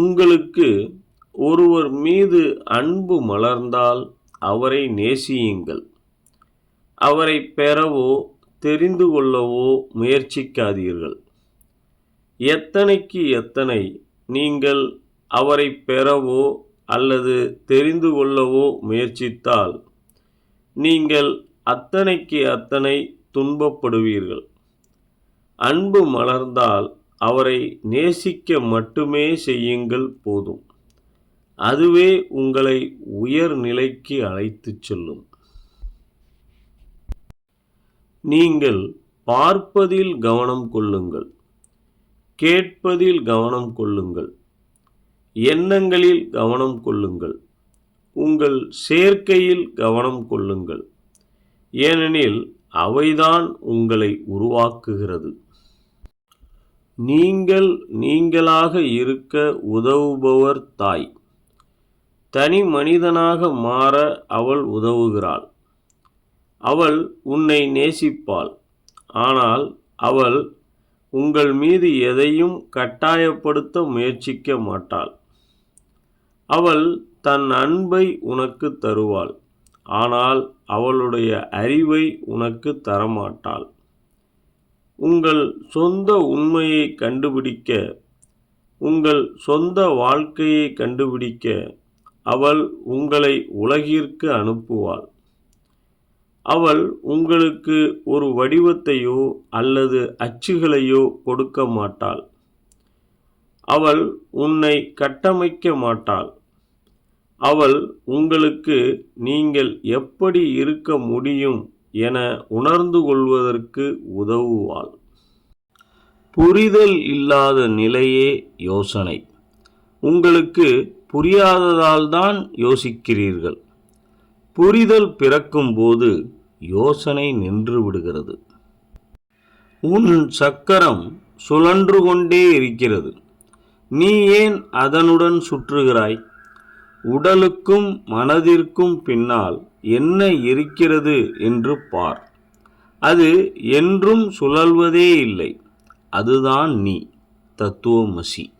உங்களுக்கு ஒருவர் மீது அன்பு மலர்ந்தால் அவரை நேசியுங்கள். அவரை பெறவோ தெரிந்து கொள்ளவோ முயற்சிக்காதீர்கள். எத்தனைக்கு எத்தனை நீங்கள் அவரை பெறவோ அல்லது தெரிந்து கொள்ளவோ முயற்சித்தால் நீங்கள் அத்தனைக்கு அத்தனை துன்பப்படுவீர்கள். அன்பு மலர்ந்தால் அவரை நேசிக்க மட்டுமே செய்யுங்கள் போதும். அதுவே உங்களை உயர் நிலைக்கு அழைத்துச் செல்லும். நீங்கள் பார்ப்பதில் கவனம் கொள்ளுங்கள். கேட்பதில் கவனம் கொள்ளுங்கள். எண்ணங்களில் கவனம் கொள்ளுங்கள். உங்கள் சேர்க்கையில் கவனம் கொள்ளுங்கள். ஏனெனில் அவைதான் உங்களை உருவாக்குகிறது. நீங்கள் நீங்களாக இருக்க உதவுபவர் தாய். தனி மனிதனாக மாற அவள் உதவுகிறாள். அவள் உன்னை நேசிப்பாள். ஆனால் அவள் உங்கள் மீது எதையும் கட்டாயப்படுத்த முயற்சிக்க மாட்டாள். அவள் தன் அன்பை உனக்கு தருவாள். ஆனால் அவளுடைய அறிவை உனக்கு தரமாட்டாள். உங்கள் சொந்த உண்மையை கண்டுபிடிக்க உங்கள் சொந்த வாழ்க்கையை கண்டுபிடிக்க அவள் உங்களை உலகிற்கு அனுப்புவாள். அவள் உங்களுக்கு ஒரு வடிவத்தையோ அல்லது அச்சுகளையோ கொடுக்க மாட்டாள். அவள் உன்னை கட்டமைக்க மாட்டாள். அவள் உங்களுக்கு நீங்கள் எப்படி இருக்க முடியும் என உணர்ந்து கொள்வதற்கு உதவுவாள். புரிதல் இல்லாத நிலையே யோசனை. உங்களுக்கு புரியாததால்தான் யோசிக்கிறீர்கள். புரிதல் பிறக்கும்போது யோசனை நின்று விடுகிறது. உன் சக்கரம் சுழன்று கொண்டே இருக்கிறது. நீ ஏன் அதனுடன் சுற்றுகிறாய்? உடலுக்கும் மனதிற்கும் பின்னால் என்ன இருக்கிறது என்று பார். அது என்றும் சுழல்வதே இல்லை. அதுதான் நீ தத்துவமசி.